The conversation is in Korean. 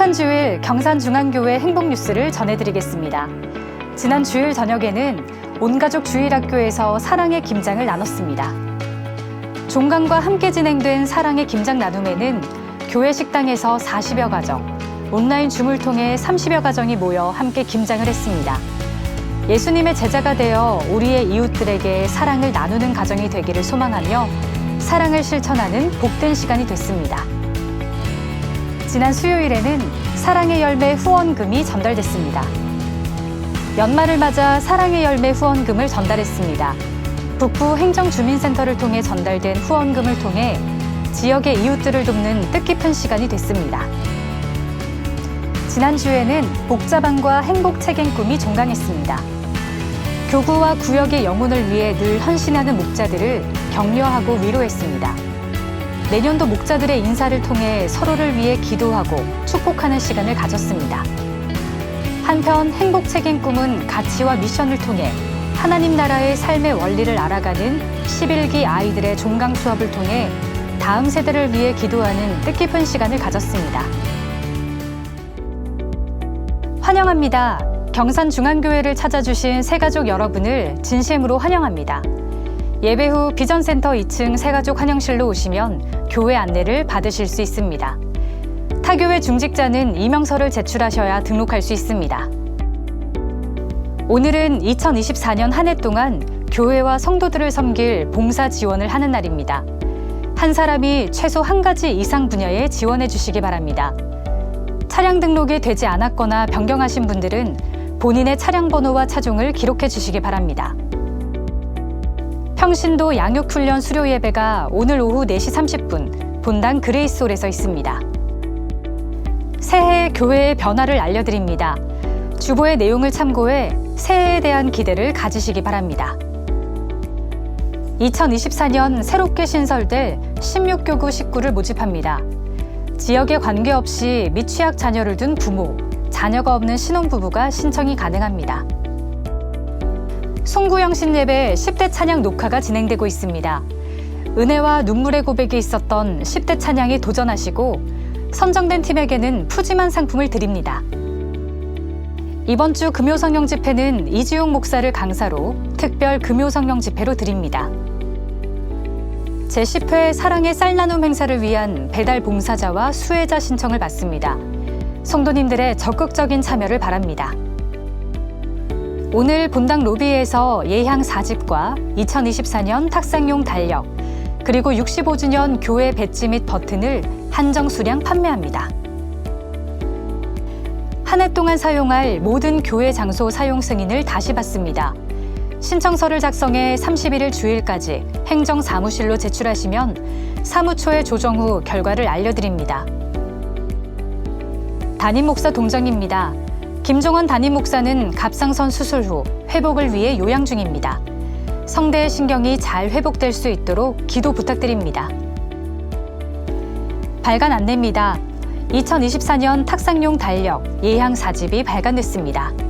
행복한 주일 경산중앙교회 행복뉴스를 전해드리겠습니다. 지난 주일 저녁에는 온가족 주일학교에서 사랑의 김장을 나눴습니다. 종강과 함께 진행된 사랑의 김장 나눔에는 교회 식당에서 40여 가정, 온라인 줌을 통해 30여 가정이 모여 함께 김장을 했습니다. 예수님의 제자가 되어 우리의 이웃들에게 사랑을 나누는 가정이 되기를 소망하며 사랑을 실천하는 복된 시간이 됐습니다. 지난 수요일에는 사랑의 열매 후원금이 전달됐습니다. 연말을 맞아 사랑의 열매 후원금을 전달했습니다. 북부 행정주민센터를 통해 전달된 후원금을 통해 지역의 이웃들을 돕는 뜻깊은 시간이 됐습니다. 지난주에는 복자반과 행복 책임 꿈이 종강했습니다. 교구와 구역의 영혼을 위해 늘 헌신하는 목자들을 격려하고 위로했습니다. 내년도 목자들의 인사를 통해 서로를 위해 기도하고 축복하는 시간을 가졌습니다. 한편 행복 책임 꿈은 가치와 미션을 통해 하나님 나라의 삶의 원리를 알아가는 11기 아이들의 종강 수업을 통해 다음 세대를 위해 기도하는 뜻깊은 시간을 가졌습니다. 환영합니다. 경산중앙교회를 찾아주신 새가족 여러분을 진심으로 환영합니다. 예배 후 비전센터 2층 새가족 환영실로 오시면 교회 안내를 받으실 수 있습니다. 타교회 중직자는 이명서를 제출하셔야 등록할 수 있습니다. 오늘은 2024년 한 해 동안 교회와 성도들을 섬길 봉사 지원을 하는 날입니다. 한 사람이 최소 한 가지 이상 분야에 지원해 주시기 바랍니다. 차량 등록이 되지 않았거나 변경하신 분들은 본인의 차량 번호와 차종을 기록해 주시기 바랍니다. 평신도 양육훈련 수료 예배가 오늘 오후 4시 30분 본당 그레이스홀에서 있습니다. 새해 교회의 변화를 알려드립니다. 주보의 내용을 참고해 새해에 대한 기대를 가지시기 바랍니다. 2024년 새롭게 신설될 16교구 식구를 모집합니다. 지역에 관계없이 미취학 자녀를 둔 부모, 자녀가 없는 신혼부부가 신청이 가능합니다. 송구영 신 예배 10대 찬양 녹화가 진행되고 있습니다. 은혜와 눈물의 고백이 있었던 10대 찬양에 도전하시고 선정된 팀에게는 푸짐한 상품을 드립니다. 이번 주 금요 성령 집회는 이지용 목사를 강사로 특별 금요 성령 집회로 드립니다. 제10회 사랑의 쌀 나눔 행사를 위한 배달 봉사자와 수혜자 신청을 받습니다. 성도님들의 적극적인 참여를 바랍니다. 오늘 본당 로비에서 예향 4집과 2024년 탁상용 달력, 그리고 65주년 교회 배지 및 버튼을 한정 수량 판매합니다. 한 해 동안 사용할 모든 교회 장소 사용 승인을 다시 받습니다. 신청서를 작성해 31일 주일까지 행정사무실로 제출하시면 사무처에 조정 후 결과를 알려드립니다. 담임 목사 동정입니다. 김종원 담임 목사는 갑상선 수술 후 회복을 위해 요양 중입니다. 성대의 신경이 잘 회복될 수 있도록 기도 부탁드립니다. 발간 안내입니다. 2024년 탁상용 달력 예향 4집이 발간됐습니다.